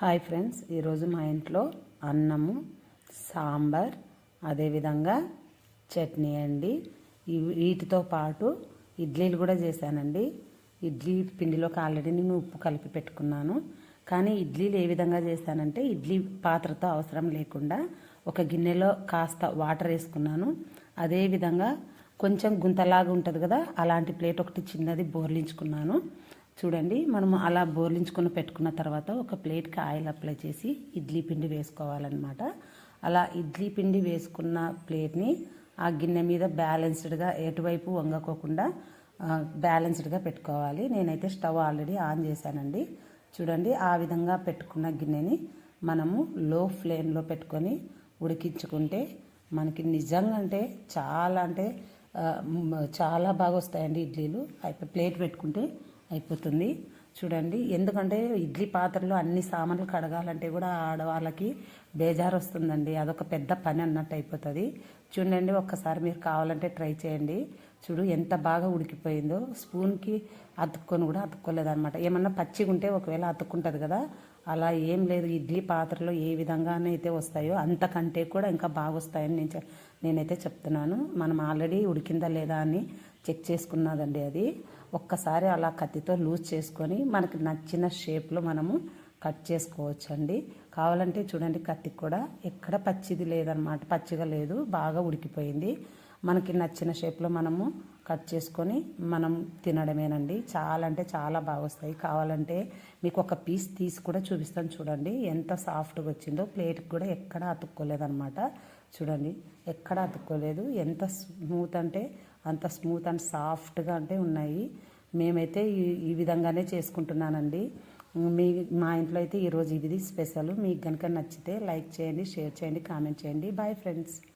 Hi friends ఈరోజు మా ఇంట్లో అన్నము సాంబార్ అదేవిధంగా చట్నీ అండి. వీటితో పాటు ఇడ్లీలు కూడా చేశానండి. ఇడ్లీ పిండిలోకి ఆల్రెడీ నేను ఉప్పు కలిపి పెట్టుకున్నాను. కానీ ఇడ్లీలు ఏ విధంగా చేశానంటే ఇడ్లీ పాత్రతో అవసరం లేకుండా ఒక గిన్నెలో కాస్త వాటర్ వేసుకున్నాను. అదేవిధంగా కొంచెం గుంతలాగా ఉంటుంది కదా అలాంటి ప్లేట్ ఒకటి చిన్నది బోర్లించుకున్నాను. చూడండి మనం అలా బోర్లించుకొని పెట్టుకున్న తర్వాత ఒక ప్లేట్కి ఆయిల్ అప్లై చేసి ఇడ్లీ పిండి వేసుకోవాలన్నమాట. అలా ఇడ్లీ పిండి వేసుకున్న ప్లేట్ని ఆ గిన్నె మీద బ్యాలెన్స్డ్గా ఎటువైపు వంగకోకుండా బ్యాలెన్స్డ్గా పెట్టుకోవాలి. నేనైతే స్టవ్ ఆల్రెడీ ఆన్ చేశానండి. చూడండి ఆ విధంగా పెట్టుకున్న గిన్నెని మనము లో ఫ్లేమ్లో పెట్టుకొని ఉడికించుకుంటే మనకి నిజంగా అంటే చాలా అంటే చాలా బాగా వస్తాయండి ఇడ్లీలు. అయితే ప్లేట్ పెట్టుకుంటే అయిపోతుంది. చూడండి ఎందుకంటే ఇడ్లీ పాత్రలో అన్ని సామాన్లు కడగాలంటే కూడా ఆడవాళ్ళకి బేజారు వస్తుందండి అదొక పెద్ద పని అన్నట్టు అయిపోతుంది. చూడండి ఒక్కసారి మీరు కావాలంటే ట్రై చేయండి. చూడు ఎంత బాగా ఉడికిపోయిందో. స్పూన్కి అతుక్కొని కూడా అతుక్కోలేదన్నమాట. ఏమన్నా పచ్చిగా ఉంటే ఒకవేళ అతుక్కుంటుంది కదా అలా ఏం లేదు. ఇడ్లీ పాత్రలో ఏ విధంగానైతే వస్తాయో అంతకంటే కూడా ఇంకా బాగా వస్తాయని నేను నేనైతే చెప్తున్నాను. మనం ఆల్రెడీ ఉడికిందా లేదా అని చెక్ చేసుకున్నదండి అది. ఒక్కసారి అలా కత్తితో లూజ్ చేసుకొని మనకి నచ్చిన షేప్లో మనము కట్ చేసుకోవచ్చండి. కావాలంటే చూడండి కత్తికి కూడా ఎక్కడ పచ్చిది లేదనమాట పచ్చిగా లేదు బాగా ఉడికిపోయింది. మనకి నచ్చిన షేప్లో మనము కట్ చేసుకొని మనం తినడమేనండి. చాలా అంటే చాలా బాగా వస్తాయి కావాలంటే మీకు ఒక పీస్ తీసి కూడా చూపిస్తాను చూడండి. ఎంత సాఫ్ట్గా వచ్చిందో ప్లేట్కి కూడా ఎక్కడ అతుక్కోలేదన్నమాట. చూడండి ఎక్కడ అతుక్కోలేదు. ఎంత స్మూత్ అంటే అంత స్మూత్ అండ్ సాఫ్ట్గా అంటే ఉన్నాయి. మేమైతే ఈ ఈ విధంగానే చేసుకుంటున్నానండి. మీ మా ఇంట్లో అయితే ఈరోజు ఇది స్పెషల్. మీకు కనుక నచ్చితే లైక్ చేయండి షేర్ చేయండి కామెంట్ చేయండి. Bye friends.